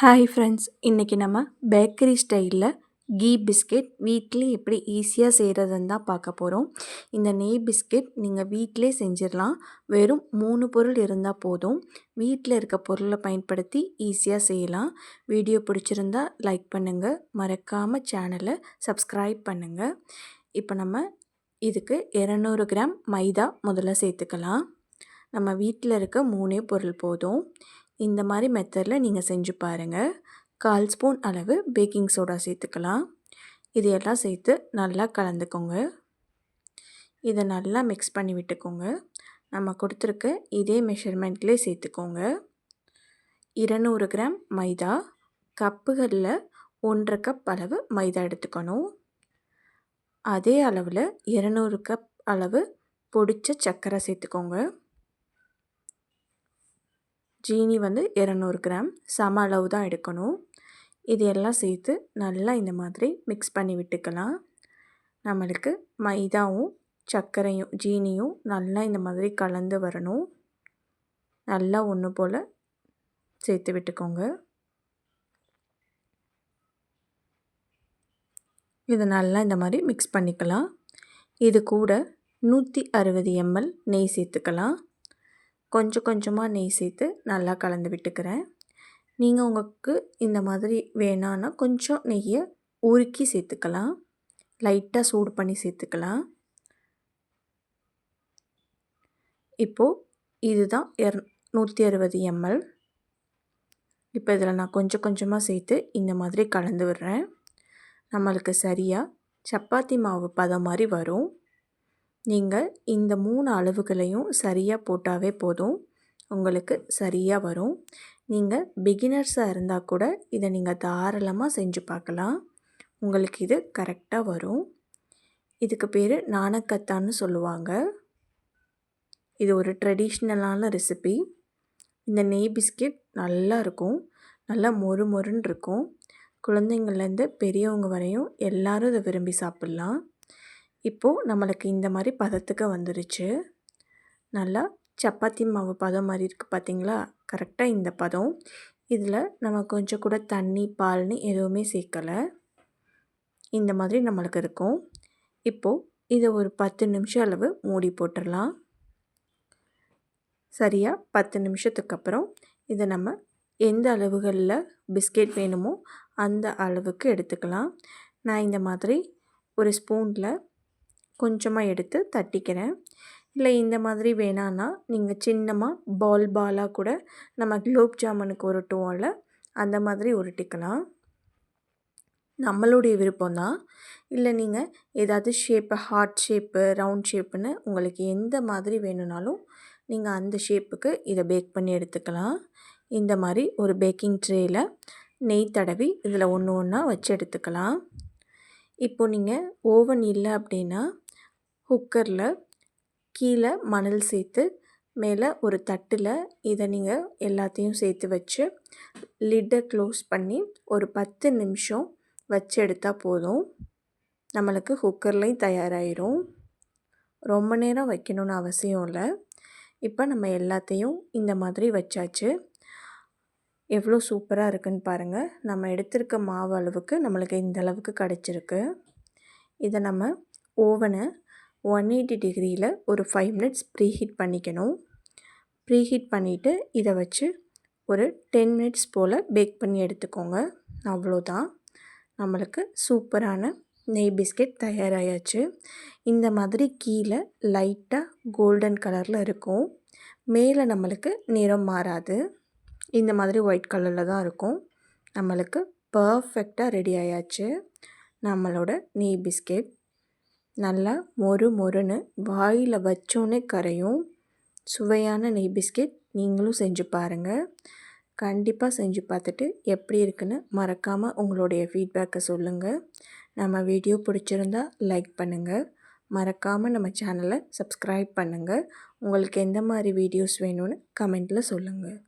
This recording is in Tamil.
ஹாய் ஃப்ரெண்ட்ஸ் இன்றைக்கி நம்ம பேக்கரி ஸ்டைலில் கீ பிஸ்கெட் வீட்டிலே எப்படி ஈஸியாக செய்கிறதுன்னு தான் பார்க்க போகிறோம் இந்த நெய் பிஸ்கெட் நீங்கள் வீட்டிலே செஞ்சிடலாம். வெறும் மூணு பொருள் இருந்தால் போதும். வீட்டில் இருக்க பொருளை பயன்படுத்தி ஈஸியாக செய்யலாம். வீடியோ பிடிச்சிருந்தா லைக் பண்ணுங்கள் மறக்காமல் சேனலை சப்ஸ்கிரைப் பண்ணுங்கள் இப்போ நம்ம இதுக்கு இரநூறு கிராம் மைதா முதல்ல சேர்த்துக்கலாம். நம்ம வீட்டில் இருக்க மூணே பொருள் போதும். இந்த மாதிரி மெத்தடில் நீங்கள் செஞ்சு பாருங்கள் கால் ஸ்பூன் அளவு பேக்கிங் சோடா சேர்த்துக்கலாம். இதையெல்லாம் சேர்த்து நல்லா கலந்துக்கோங்க. இதை நல்லா மிக்ஸ் பண்ணி விட்டுக்கோங்க. நம்ம கொடுத்துருக்க இதே மெஷர்மெண்ட்லேயே சேர்த்துக்கோங்க. இருநூறு கிராம் மைதா கப்புகளில் ஒன்றரை கப் அளவு மைதா எடுத்துக்கணும். அதே அளவில் இரநூறு கப் அளவு பொடிச்ச சர்க்கரை சேர்த்துக்கோங்க. ஜீனி வந்து இரநூறு கிராம். சம அளவு தான் எடுக்கணும். இது எல்லாம் சேர்த்து நல்லா இந்த மாதிரி மிக்ஸ் பண்ணி விட்டுக்கலாம். நம்மளுக்கு மைதாவும் சர்க்கரையும் ஜீனியும் நல்லா இந்த மாதிரி கலந்து வரணும். நல்லா ஒன்று போல் சேர்த்து விட்டுக்கோங்க. இதை நல்லா இந்த மாதிரி மிக்ஸ் பண்ணிக்கலாம். இது கூட நூற்றி அறுபது எம்எல் நெய் சேர்த்துக்கலாம். கொஞ்சம் கொஞ்சமாக நெய் சேர்த்து நல்லா கலந்து விட்டுக்கிறேன். நீங்கள் உங்களுக்கு இந்த மாதிரி வேணான்னா கொஞ்சம் நெய்யை உருக்கி சேர்த்துக்கலாம். லைட்டாக சூடு பண்ணி சேர்த்துக்கலாம். இப்போது இதுதான் இர நூற்றி அறுபது எம்எல் இப்போ இதில் நான் கொஞ்சம் கொஞ்சமாக சேர்த்து இந்த மாதிரி கலந்து விடுறேன். நம்மளுக்கு சரியாக சப்பாத்தி மாவு பதம் மாதிரி வரும். நீங்கள் இந்த மூணு அளவுகளையும் சரியாக போட்டாவே போதும். உங்களுக்கு சரியாக வரும். நீங்கள் பிகினர்ஸாக இருந்தால் கூட இதை நீங்கள் தாராளமாக செஞ்சு பார்க்கலாம். உங்களுக்கு இது கரெக்டாக வரும். இதுக்கு பேர் நாணக்கத்தான்னு சொல்லுவாங்க. இது ஒரு ட்ரெடிஷ்னலான ரெசிபி இந்த நெய் பிஸ்கெட் நல்லா இருக்கும். நல்லா மொறு மொறுன்னு இருக்கும். குழந்தைங்கள்லேருந்து பெரியவங்க வரையும் எல்லோரும் இதை விரும்பி சாப்பிட்லாம். இப்போது நம்மளுக்கு இந்த மாதிரி பதத்துக்கு வந்துருச்சு. நல்லா சப்பாத்தி மாவு பதம் மாதிரி இருக்குது பார்த்திங்களா கரெக்டாக இந்த பதம். இதில் நம்ம கொஞ்சம் கூட தண்ணி பால்னு எதுவுமே சேர்க்கலை இந்த மாதிரி நம்மளுக்கு இருக்கும். இப்போது இதை ஒரு பத்து நிமிஷம் அளவு மூடி போட்டுடலாம் சரியாக பத்து நிமிஷத்துக்கு அப்புறம் இதை நம்ம எந்த அளவுகளில் பிஸ்கெட் வேணுமோ அந்த அளவுக்கு எடுத்துக்கலாம். நான் இந்த மாதிரி ஒரு ஸ்பூனில் கொஞ்சமாக எடுத்து தட்டிக்கிறேன். இல்லை இந்த மாதிரி வேணான்னா நீங்கள் சின்னமாக பால் பாலாக கூட நம்ம குலோப் ஜாமுனுக்கு உருட்டுவோம்ல அந்த மாதிரி உருட்டிக்கலாம். நம்மளுடைய விருப்பம் தான். இல்லை நீங்கள் ஏதாவது ஷேப்பு ஹார்ட் ஷேப்பு ரவுண்ட் ஷேப்புன்னு உங்களுக்கு எந்த மாதிரி வேணும்னாலும் நீங்கள் அந்த ஷேப்புக்கு இதை பேக் பண்ணி எடுத்துக்கலாம். இந்த மாதிரி ஒரு பேக்கிங் ட்ரேயில் நெய் தடவி இதில் ஒன்று ஒன்றா வச்சு எடுத்துக்கலாம். இப்போது நீங்கள் ஓவன் இல்லை அப்படின்னா குக்கரில் கீழே மணல் சேர்த்து மேலே ஒரு தட்டில் இதை நீங்கள் எல்லாத்தையும் சேர்த்து வச்சு லிட்டை க்ளோஸ் பண்ணி ஒரு பத்து நிமிஷம் வச்சு எடுத்தால் போதும். நம்மளுக்கு குக்கர்லேயும் தயாராகிடும் ரொம்ப நேரம் வைக்கணும்னு அவசியம் இல்லை. இப்போ நம்ம எல்லாத்தையும் இந்த மாதிரி வச்சாச்சு. எவ்வளோ சூப்பராக இருக்குன்னு பாருங்கள் நம்ம எடுத்திருக்க மாவு அளவுக்கு நம்மளுக்கு இந்த அளவுக்கு கிடச்சிருக்கு. இதை நம்ம ஓவனை ஒன் எயிட்டி டிகிரியில் ஒரு ஃபைவ் மினிட்ஸ் ப்ரீ ஹீட் பண்ணிக்கணும். ப்ரீ ஹீட் பண்ணிவிட்டு இதை வச்சு ஒரு டென் மினிட்ஸ் போல் பேக் பண்ணி எடுத்துக்கோங்க. அவ்வளோதான். நம்மளுக்கு சூப்பரான நெய் பிஸ்கெட் தயாராகியாச்சு இந்த மாதிரி கீழே லைட்டாக கோல்டன் கலரில் இருக்கும். மேலே நம்மளுக்கு நிறம் மாறாது. இந்த மாதிரி ஒயிட் கலரில் தான் இருக்கும். நம்மளுக்கு பர்ஃபெக்டாக ரெடி ஆயாச்சு. நம்மளோட நெய் பிஸ்கெட். நல்லா மொறு மொறுன்னு வாயில் வச்சோன்னே கரையும். சுவையான நெய் பிஸ்கெட் நீங்களும் செஞ்சு பாருங்கள் கண்டிப்பாக செஞ்சு பார்த்துட்டு எப்படி இருக்குன்னு மறக்காமல் உங்களுடைய ஃபீட்பேக்கை சொல்லுங்கள் நம்ம வீடியோ பிடிச்சிருந்தா லைக் பண்ணுங்கள் மறக்காமல் நம்ம சேனலை சப்ஸ்கிரைப் பண்ணுங்கள் உங்களுக்கு எந்த மாதிரி வீடியோஸ் வேணும்னு கமெண்ட்டில் சொல்லுங்கள்